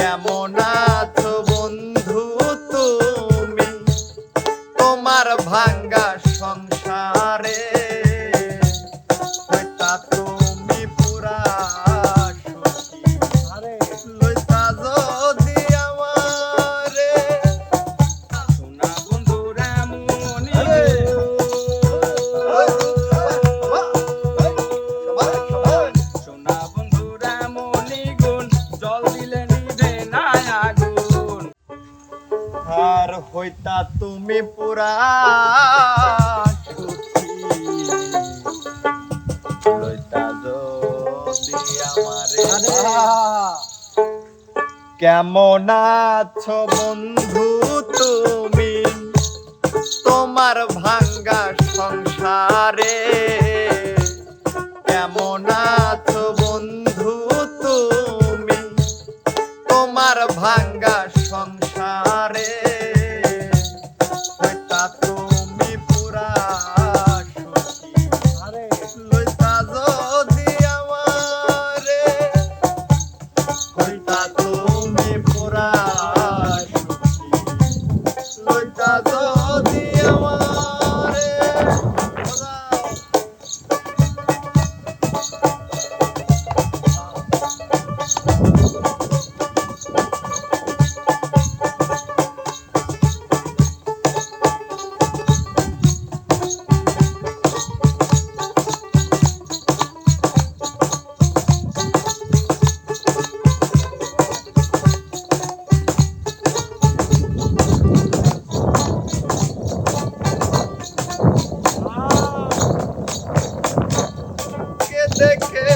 কেমন আছো? কেমন আছো বন্ধু তুমি? তোমার ভাঙ্গা সংসারে দেখে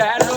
dad